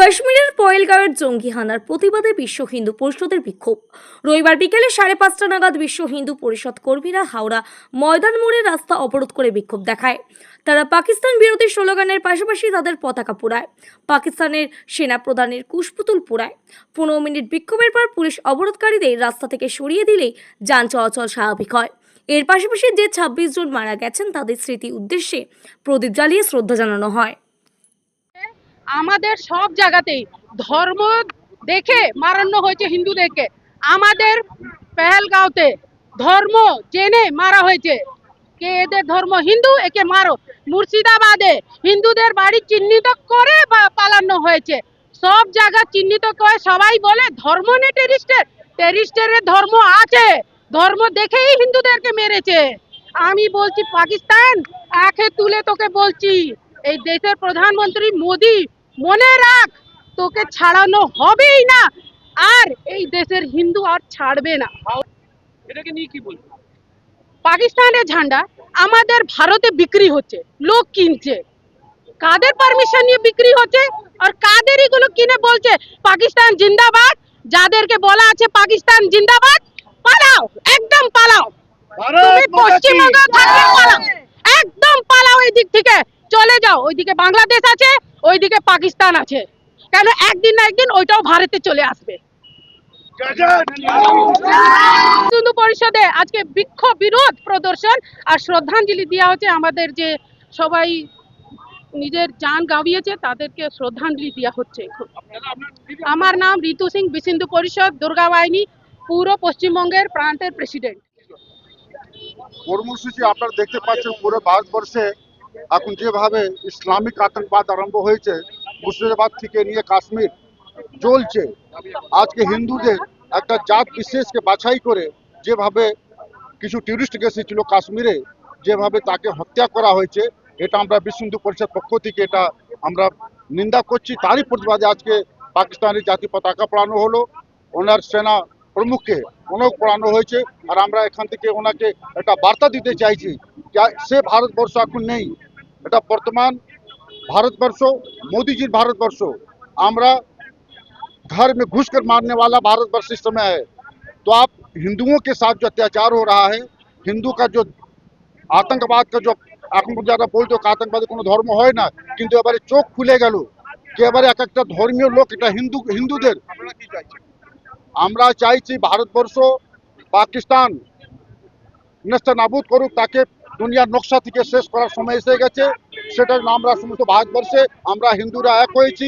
কাশ্মীরের পয়েলগাঁওয়ের জঙ্গি হানার প্রতিবাদে বিশ্ব হিন্দু পরিষদের বিক্ষোভ। রবিবার বিকেলে সাড়ে পাঁচটা নাগাদ বিশ্ব হিন্দু পরিষদ কর্মীরা হাওড়া ময়দান মোড়ে রাস্তা অবরোধ করে বিক্ষোভ দেখায়। তারা পাকিস্তান বিরোধী স্লোগানের পাশাপাশি তাদের পতাকা পোড়ায়। পাকিস্তানের সেনা প্রধানের কুশপুতুল পোড়ায়। পনেরো মিনিট বিক্ষোভের পর পুলিশ অবরোধকারীদের রাস্তা থেকে সরিয়ে দিলেই যান চলাচল স্বাভাবিক হয়। এর পাশাপাশি যে ছাব্বিশ জন মারা গেছেন, তাদের স্মৃতি উদ্দেশ্যে প্রদীপ জ্বালিয়ে শ্রদ্ধা জানানো হয়। আমাদের সব জায়গাতেই ধর্ম দেখে মারানো হয়েছে হিন্দুদেরকে। আমাদের পেহেলগাঁওতে ধর্ম জেনে মারা হয়েছে। কে এদের ধর্ম? হিন্দু? একে মারো। মুর্শিদাবাদে হিন্দুদের বাড়ি চিহ্নিত করে পালানো হয়েছে। সব জায়গা চিহ্নিত করে সবাই বলে ধর্ম নেই টেরিস্টের। টেরিস্টের ধর্ম আছে। ধর্ম দেখেই হিন্দুদেরকে মেরেছে। আমি বলছি, পাকিস্তান, একে তুলে তোকে বলছি। এই দেশের প্রধানমন্ত্রী মোদি মনে রাখ তোকে ছাড়ানো হবেই না। আর এই দেশের হিন্দু আর ছাড়বে না। এটাকে নিয়ে কি বলব? পাকিস্তানের ঝান্ডা আমাদের ভারতে বিক্রি হচ্ছে লোক কিনছে। কাদের পারমিশন নিয়ে বিক্রি হচ্ছে? আর কাদের এগুলো কিনে বলছে পাকিস্তান জিন্দাবাদ যাদেরকে বলা আছে পাকিস্তান জিন্দাবাদ পালাও একদম পালাও। তুমি পশ্চিমবঙ্গ থাকলে পালাও। একদম পালাও এই দিক থেকে। চলে যাও। ওইদিকে বাংলাদেশ আছে, ওইদিকে পাকিস্তান আছে। কেন একদিন না একদিন ওইটাও ভারতে চলে আসবে। হিন্দু পরিষদে আজকে বিক্ষোভ বিরোধ প্রদর্শন আর শ্রদ্ধাঞ্জলি দেওয়া হচ্ছে। আমাদের যে সবাই নিজের জান গাবিয়েছে তাদেরকে শ্রদ্ধাঞ্জলি দেওয়া হচ্ছে আমার নাম ঋতু সিং বিসিন্দু পরিষদ, দুর্গা বাহিনী পুরো পশ্চিমবঙ্গের প্রান্তের প্রেসিডেন্ট। কর্মসূচি আপনারা দেখতে পাচ্ছেন, পুরো ভারতবর্ষে এখন যেভাবে ইসলামিক আতঙ্কবাদ আরম্ভ হয়েছে, মুর্শিদাবাদ থেকে নিয়ে কাশ্মীর চলছে আজকে হিন্দুদের একটা জাত বিশেষকে বাছাই করে যেভাবে কিছু টুরিস্ট এসেছিল কাশ্মীরে, যেভাবে তাকে হত্যা করা হয়েছে, এটা আমরা বিশ্ব হিন্দু পরিষদ পক্ষ থেকে এটা আমরা নিন্দা করছি। তারই প্রতিবাদে আজকে পাকিস্তানের জাতীয় পতাকা পড়ানো হলো। ওনার সেনা প্রমুখকে ওনাকে পড়ানো হয়েছে। আর আমরা এখান থেকে ওনাকে একটা বার্তা দিতে চাইছি সে ভারতবর্ষ এখন নেই। এটা বর্তমান भारतवर्ष मोदी जी भारतवर्ष हमरा घर में घुस कर मारने वाला भारतवर्ष इस समय है तो आप हिंदुओं के साथ जो अत्याचार हो रहा है हिंदू का जो আতঙ্কবাদ का जो এখন যারা বলতো আতঙ্কবাদী কোনো ধর্ম হয় না কিন্তু এবারে চোখ খুলে গেল যে এবারে এক একটা ধর্মীয় লোক এটা হিন্দু হিন্দুদের আমরা চাইছি ভারতবর্ষ পাকিস্তান নেস্তা নাবুদ করুক তাকে দুনিয়ার নকশা থেকে শেষ করার সময় এসে গেছে। সেটার আমরা সমস্ত ভারতবর্ষে। আমরা হিন্দুরা এক হয়েছি।